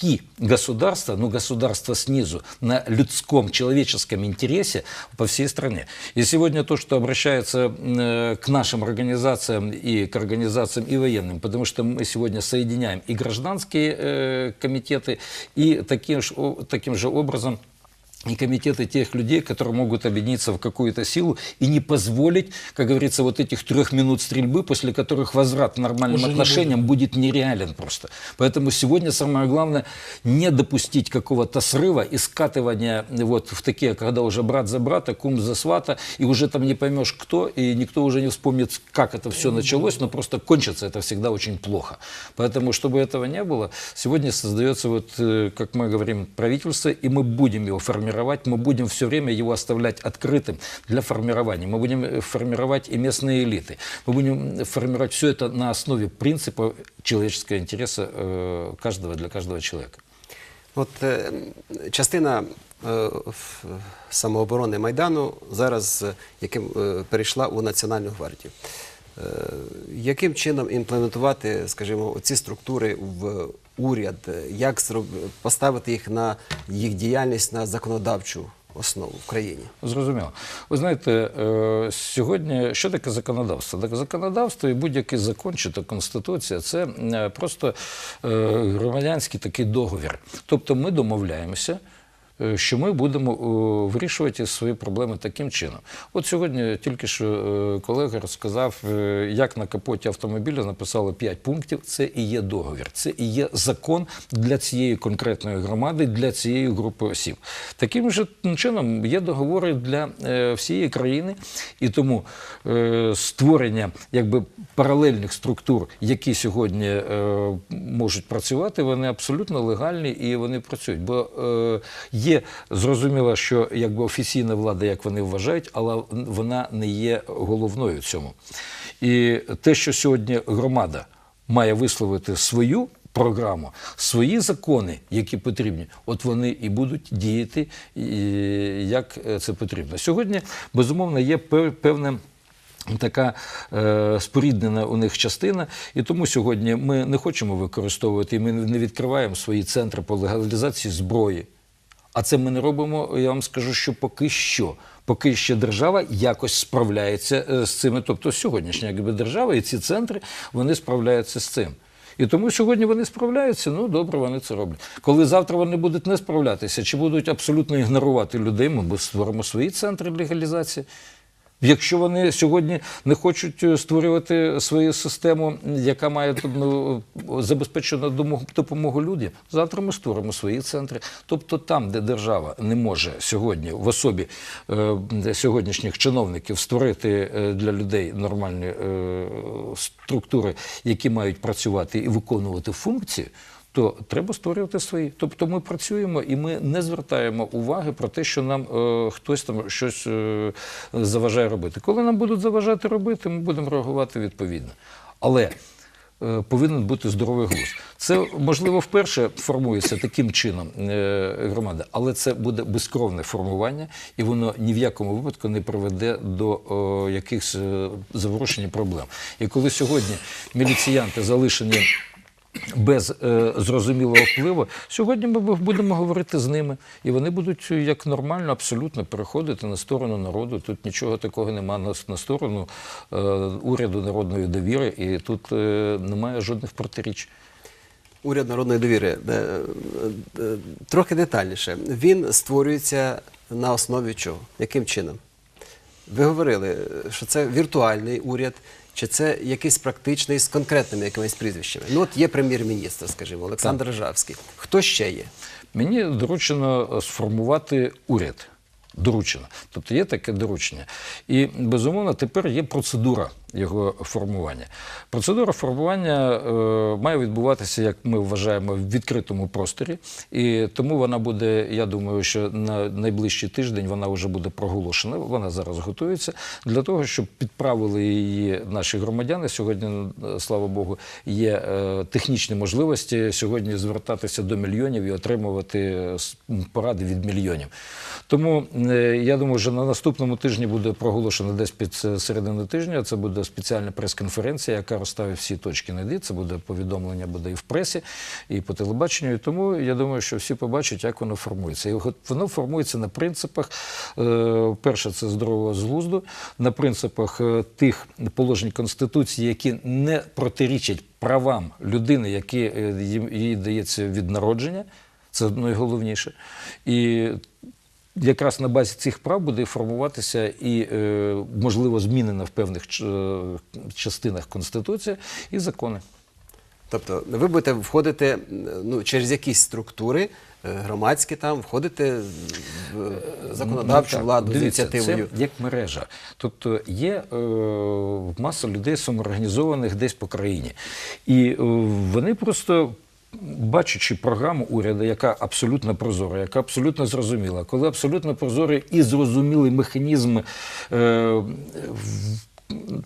куски государства, ну, государства снизу, на людском, человеческом интересе по всей стране. И сегодня то, что обращается э, к нашим организациям и к организациям и военным, потому что мы сегодня соединяем и гражданские э, комитеты, и таким, ж о- таким же образом и комитеты тех людей, которые могут объединиться в какую-то силу и не позволить, как говорится, вот этих трех минут стрельбы, после которых возврат к нормальным Уже не отношениям будет нереален просто. Поэтому сегодня самое главное не допустить какого-то срыва и скатывания вот в такие, когда уже брат за брата, кум за свата, и уже там не поймешь кто, и никто уже не вспомнит, как это все началось, но просто кончится это всегда очень плохо. Поэтому, чтобы этого не было, сегодня создается, вот, э, как мы говорим, правительство, и мы будем его формировать, мы будем все время его оставлять открытым для формирования. Мы будем э, формировать и местные элиты. Мы будем формировать все это на основе принципа человеческого интереса э, каждого для каждого человека. От е, частина е, в- самооборони Майдану зараз е, яким, е, перейшла у Національну гвардію. Е, яким чином імплементувати, скажімо, ці структури в уряд? Е, Як поставити їх на їх діяльність на законодавчу основу в країні? Зрозуміло. Ви знаєте, е, сьогодні що таке законодавство? Так, законодавство і будь-який закон чи то конституція це е, просто громадянський такий договір. Тобто ми домовляємося. Е, Що ми будемо е, вирішувати свої проблеми таким чином. От сьогодні тільки що е, колега розказав, як на капоті автомобіля написали 5 пунктів. Це і є договір, це і є закон для цієї конкретної громади, для цієї групи осіб. Таким же чином є договори для всієї країни, і тому створення якби паралельних структур, які сьогодні можуть працювати, вони абсолютно легальні і вони працюють. Бо е, є зрозуміло, що якби офіційна влада, як вони вважають, але вона не є головною цьому. І те, що сьогодні громада має висловити свою програму, свої закони, які потрібні, от вони і будуть діяти, як це потрібно. Сьогодні, безумовно, є пев- певне. Така е, споріднена у них частина, і тому сьогодні ми не хочемо використовувати, ми не відкриваємо свої центри по легалізації зброї. А це ми не робимо, я вам скажу, що поки що. Поки ще держава якось справляється е, з цими. Тобто сьогоднішня якби держава і ці центри вони справляються з цим. І тому сьогодні вони справляються, ну добре, вони це роблять. Коли завтра вони будуть не справлятися, чи будуть абсолютно ігнорувати людей, ми створимо свої центри легалізації. Якщо вони сьогодні не хочуть е, створювати свою систему, яка має ну, забезпечену допомогу людям, завтра ми створимо свої центри. Тобто там, де держава не може сьогодні в особі е, сьогоднішніх чиновників створити е, для людей нормальні е, структури, які мають працювати і виконувати функції. То треба створювати свої. Тобто ми працюємо і ми не звертаємо уваги про те, що нам е, хтось там щось е, заважає робити. Коли нам будуть заважати робити, ми будемо реагувати відповідно. Але е, повинен бути здоровий глузд. Це можливо вперше формується таким чином е, громада, але це буде безкровне формування, і воно ні в якому випадку не приведе до о, якихось е, заворушень проблем. І коли сьогодні міліціянти залишені без е, зрозумілого впливу. Сьогодні ми будемо говорити з ними, і вони будуть е, як нормально абсолютно переходити на сторону народу. Тут нічого такого немає на, на сторону е, уряду народної довіри, і тут е, немає жодних протиріч. Уряд народної довіри. Е, е, Трохи детальніше. Він створюється на основі чого? Яким чином? Ви говорили, що це віртуальний уряд, чи це якийсь практичний з конкретними якимись прізвищами? Ну, от є прем'єр-міністр, скажімо, Олександр Ржавський. Хто ще є? Мені доручено сформувати уряд. Доручено. Тобто є таке доручення. І, безумовно, тепер є процедура його формування. Процедура формування е, має відбуватися, як ми вважаємо, в відкритому просторі. І тому вона буде, я думаю, що на найближчий тиждень вона вже буде проголошена. Вона зараз готується для того, щоб підправили її наші громадяни. Сьогодні, слава Богу, є е, технічні можливості сьогодні звертатися до мільйонів і отримувати е, поради від мільйонів. Тому е, я думаю, що на наступному тижні буде проголошено десь під е, середину тижня. Це буде буде спеціальна прес-конференція, яка розставить всі точки над «і». Це буде повідомлення буде і в пресі, і по телебаченню. І тому я думаю, що всі побачать, як воно формується. І воно формується на принципах. е, Перше, це здорового зглузду, на принципах е, тих положень Конституції, які не протирічать правам людини, які е, їй дається від народження. Це найголовніше. І якраз на базі цих прав буде формуватися і, е, можливо, змінена в певних е, частинах Конституція і закони. Тобто ви будете входити ну, через якісь структури е, громадські там, входити в законодавчу Ну, владу з ініціативою. Це як мережа. Тобто є е, маса людей самоорганізованих десь по країні. І е, вони просто. Бачачи програму уряду, яка абсолютно прозора, яка абсолютно зрозуміла, коли абсолютно прозорий і зрозумілий механізм е,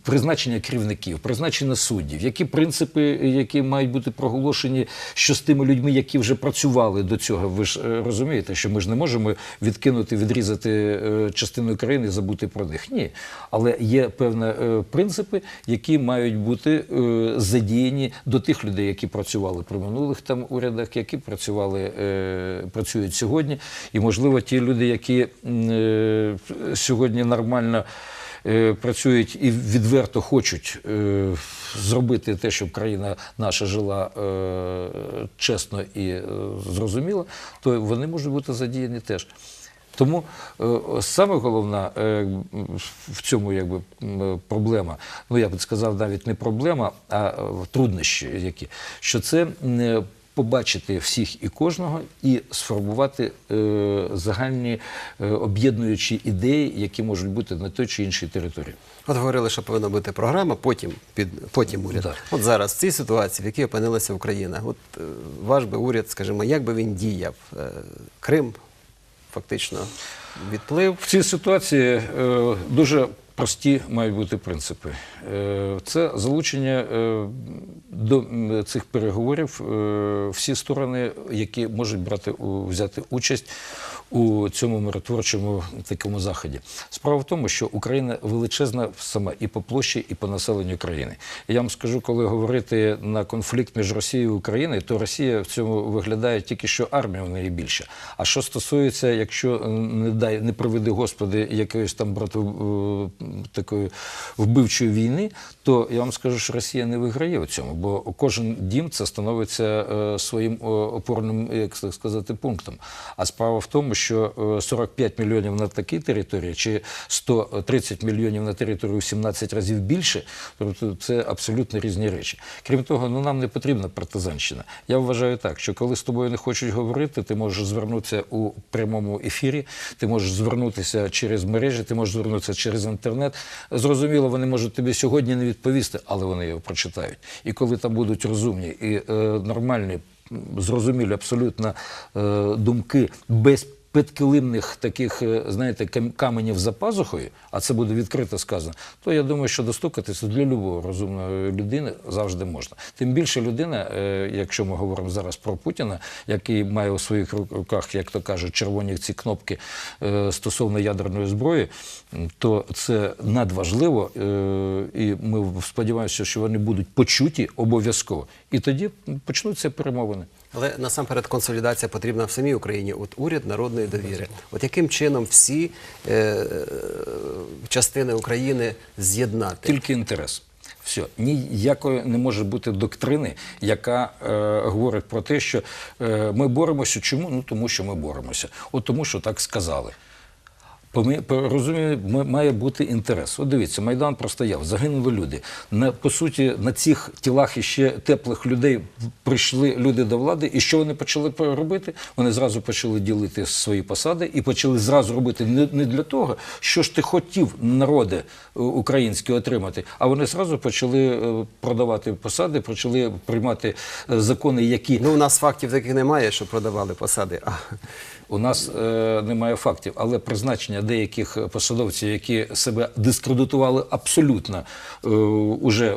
призначення керівників, призначення суддів, які принципи, які мають бути проголошені, що з тими людьми, які вже працювали до цього. Ви ж е, розумієте, що ми ж не можемо відкинути, відрізати е, частину країни забути про них. Ні. Але є певні е, принципи, які мають бути задіяні до тих людей, які працювали при минулих там урядах, які працювали, працюють сьогодні. І, можливо, ті люди, які сьогодні нормально працюють і відверто хочуть е, зробити те, щоб країна наша жила е, чесно і е, зрозуміло, то вони можуть бути задіяні теж. Тому е, саме головна е, в цьому якби проблема, ну я б сказав, навіть не проблема, а е, труднощі, які що це е, побачити всіх і кожного і сформувати е, загальні е, об'єднуючі ідеї, які можуть бути на той чи іншій території. От говорили, що повинна бути програма, потім під потім уряд. Да. От зараз в цій ситуації, в якій опинилася Україна, от е, ваш би уряд, скажімо, як би він діяв? Е, Крим фактично відплив. В цій ситуації е, дуже прості мають бути принципи. Е, це залучення е, до цих переговорів е, всі сторони, які можуть брати взяти участь у цьому миротворчому такому заході. Справа в тому, що Україна величезна сама і по площі, і по населенню країни. Я вам скажу, коли говорити на конфлікт між Росією і Україною, то Росія в цьому виглядає тільки що армія в неї більше. А що стосується, якщо е, не дай не приведи Господи якоїсь там брато е, такої вбивчої війни, то я вам скажу, що Росія не виграє у цьому, бо кожен дім це становиться е, своїм опорним, як це сказати, пунктом. А справа в тому, що е, 45 мільйонів на такій території чи 130 мільйонів на території в 17 разів більше, тобто це абсолютно різні речі. Крім того, ну нам не потрібна партизанщина. Я вважаю так, що коли з тобою не хочуть говорити, ти можеш звернутися у прямому ефірі, ти можеш звернутися через мережі, ти можеш звернутися через інтернет. Зрозуміло, вони можуть тобі сьогодні не відповісти, але вони його прочитають. І коли там будуть розумні і е, нормальні, зрозумілі абсолютно е, думки без підкилимних таких, е, знаєте, кам- каменів за пазухою, а це буде відкрито сказано, то я думаю, що достукатися для любого розумної людини завжди можна. Тим більше людина, е, якщо ми говоримо зараз про Путіна, який має у своїх руках, як то кажуть, червоні ці кнопки е, стосовно ядерної зброї, то це надважливо, і ми сподіваємося, що вони будуть почуті обов'язково. І тоді почнуться перемовини. Але насамперед консолідація потрібна в самій Україні. От уряд народної довіри. От яким чином всі е, частини України з'єднати? Тільки інтерес. Все, ніякої не може бути доктрини, яка е, говорить про те, що е, ми боремося. Чому? Ну тому що ми боремося. От тому, що так сказали. Розумію, має бути інтерес. От дивіться, Майдан простояв, загинули люди. На, по суті, на цих тілах іще теплих людей прийшли люди до влади. І що вони почали по- робити? Вони зразу почали ділити свої посади і почали зразу робити не, для того, що ж ти хотів, народи е, українські отримати, а вони зразу почали е, продавати посади, почали приймати е, закони, які Ну, у нас фактів таких немає, що продавали посади. А, У нас е, немає фактів, але призначення деяких посадовців, які себе дискредитували абсолютно е, уже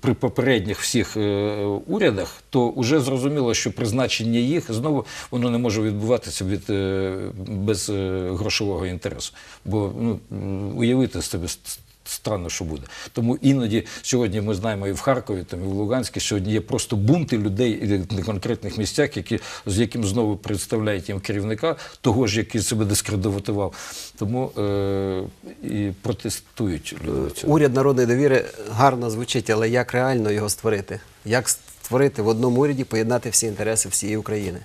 при попередніх всіх е, урядах, то вже зрозуміло, що призначення їх знову воно не може відбуватися від е, без е, грошового інтересу. Бо ну уявити собі. Странно, що буде. Тому іноді сьогодні ми знаємо і в Харкові, там, і в Луганську, сьогодні є просто бунти людей на конкретних місцях, які, з яким знову представляють їм керівника, того ж, який себе дискредитував. Тому е, і протестують люди. Уряд народної довіри гарно звучить, але як реально його створити? Як створити в одному уряді, поєднати всі інтереси всієї України?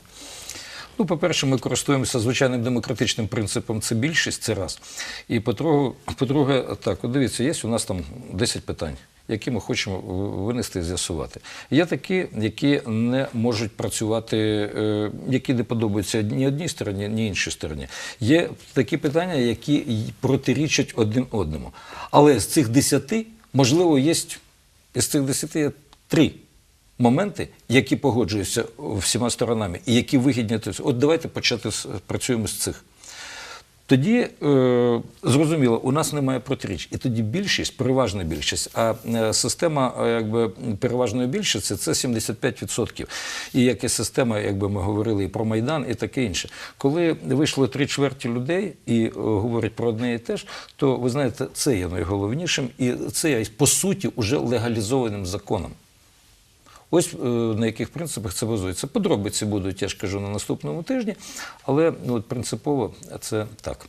Ну, по-перше, ми користуємося звичайним демократичним принципом це більшість, це раз. І по-друге, по-друге, так, от дивіться, є у нас там 10 питань, які ми хочемо винести і з'ясувати. Є такі, які не можуть працювати, е, які не подобаються ні одній стороні, ні іншій стороні. Є такі питання, які протирічать один одному. Але з цих 10, можливо, є із цих 10 є три моменти, які погоджуються всіма сторонами і які вигідні. От давайте почати з працюємо з цих. Тоді е, зрозуміло, у нас немає протиріч. І тоді більшість, переважна більшість, а е, система е, якби, переважної більшості це 75%. І як і система, якби ми говорили і про Майдан, і таке інше. Коли вийшло три чверті людей і е, говорять про одне і те ж, то ви знаєте, це є найголовнішим, і це є по суті уже легалізованим законом. Ось е, на яких принципах це базується. Подробиці будуть, я ж кажу, на наступному тижні, але ну, от принципово це так.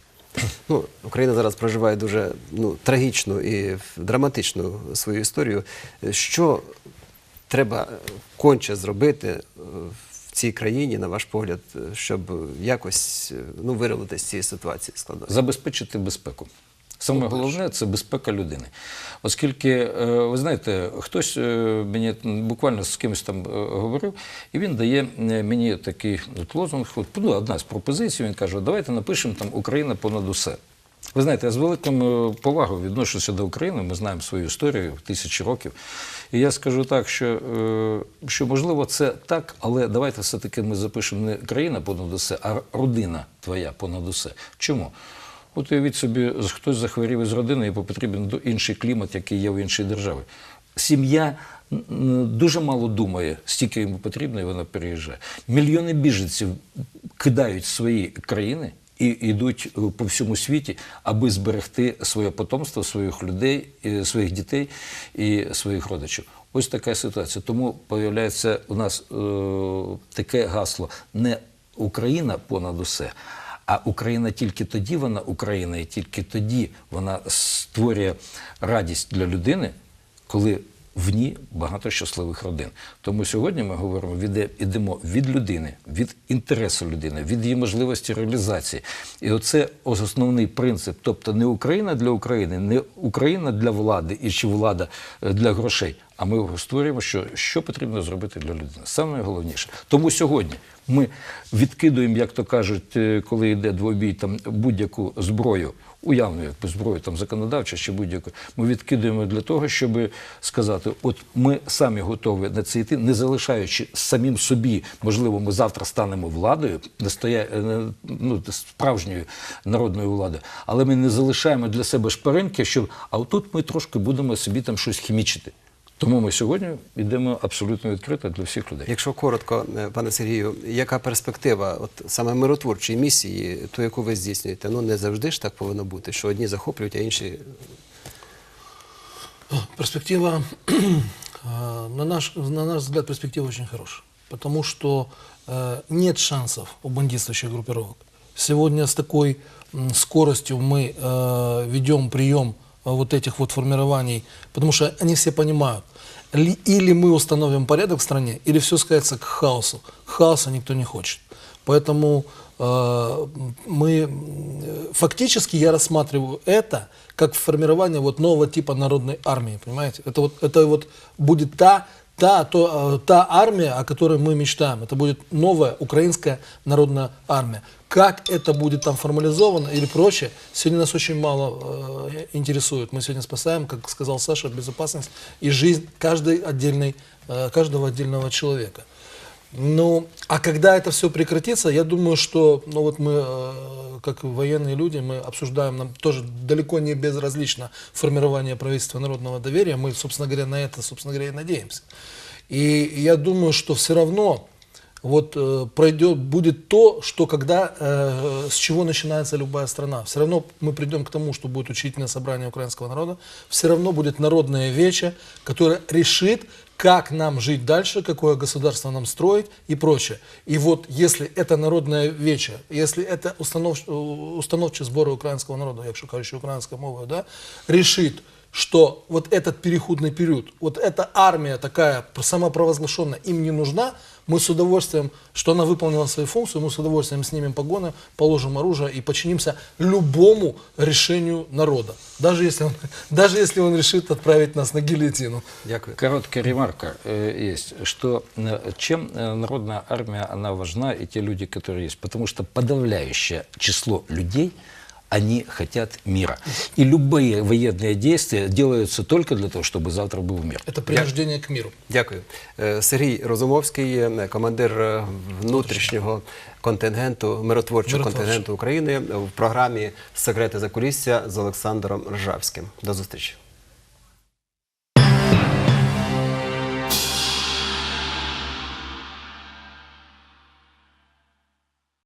Ну, Україна зараз проживає дуже ну, трагічну і драматичну свою історію. Що треба конче зробити е, в цій країні, на ваш погляд, щоб якось е, ну, вирватися з цієї ситуації складної? Забезпечити безпеку. Саме головне це безпека людини. Оскільки, е, ви знаєте, хтось е, мені буквально з кимось там е, говорив, і він дає мені такий от лозунг, от, ну, одна з пропозицій, він каже, давайте напишемо там Україна понад усе. Ви знаєте, я з великим е, повагою відношуся до України, ми знаємо свою історію тисячі років. І я скажу так, що, що можливо це так, але давайте все-таки ми запишемо не країна понад усе, а родина твоя понад усе. Чому? От уявіть собі, хтось захворів із родини і потрібен інший клімат, який є в іншій державі. Сім'я дуже мало думає, стільки йому потрібно, і вона переїжджає. Мільйони біженців кидають свої країни і йдуть е, по всьому світі, аби зберегти своє потомство, своїх людей, е, своїх дітей і своїх родичів. Ось така ситуація. Тому появляється у нас е, таке гасло не Україна понад усе. А Україна тільки тоді вона Україна, і тільки тоді вона створює радість для людини, коли в ній багато щасливих родин. Тому сьогодні ми говоримо, ідемо від людини, від інтересу людини, від її можливості реалізації. І оце основний принцип. Тобто не Україна для України, не Україна для влади і чи влада е, для грошей. А ми створюємо, що, що потрібно зробити для людини. Саме найголовніше. Тому сьогодні ми відкидуємо, як то кажуть, е, коли йде двобій, там будь-яку зброю, уявну якби зброю, там законодавча чи будь-яку, ми відкидуємо для того, щоб сказати, от ми самі готові на це йти, не залишаючи самим собі, можливо, ми завтра станемо владою, не стоя, е, ну, справжньою народною владою, але ми не залишаємо для себе шпаринки, щоб а отут ми трошки будемо собі там щось хімічити. Тому ми сьогодні йдемо абсолютно відкрито для всіх людей. Якщо коротко, е, пане Сергію, яка перспектива от саме миротворчої місії, ту, яку ви здійснюєте? Ну не завжди ж так повинно бути, що одні захоплюють, а інші Перспектива, э, на наш, на наш взгляд, перспектива очень хорошая. Потому что э, нет шансов у бандитствующих группировок. Сегодня с такой м, скоростью мы э, ведем прием э, вот этих вот формирований, потому что они все понимают, ли- или мы установим порядок в стране, или все скатится к хаосу. Хаоса никто не хочет. Поэтому э, мы э, фактически я рассматриваю это как формирование вот нового типа народной армии, понимаете? Это вот это вот будет та та, то, э, та армия, о которой мы мечтаем. Это будет новая украинская народная армия. Как это будет там формализовано или прочее, сегодня нас очень мало э, интересует. Мы сегодня спасаем, как сказал Саша, безопасность и жизнь каждой отдельной, э, каждого отдельного человека. Ну, а когда это все прекратится, я думаю, что, ну вот мы, э, как военные люди, мы обсуждаем, нам тоже далеко не безразлично формирование правительства народного доверия. Мы, собственно говоря, на это, собственно говоря, и надеемся. И я думаю, что все равно вот э, пройдет, будет то, что когда, э, с чего начинается любая страна. Все равно мы придем к тому, что будет учительное собрание украинского народа, все равно будет народная вече, которая решит, как нам жить дальше, какое государство нам строить и прочее. И вот если это народная вече, если это установ, установчі збори українського народу, якщо кажучи українською мовою, да, решит, что вот этот переходный период, вот эта армия такая самопровозглашенная им не нужна, мы с удовольствием, что она выполнила свою функцию, мы с удовольствием снимем погоны, положим оружие и подчинимся любому решению народа. Даже если он, даже если он решит отправить нас на гильотину. Дякую. Короткая ремарка э, есть, что э, чем э, народная армия, она важна, и те люди, которые есть. Потому что подавляющее число людей, они хотят мира. И любые военные действия делаются только для того, чтобы завтра был мир. Это принуждение к миру. Дякую. Е, Сергій Розумовський, е, командир е, внутрішнього контингенту, миротворчого Миротворчого. контингенту України в програмі Секрети закулісся з Олександром Ржавським. До зустрічі.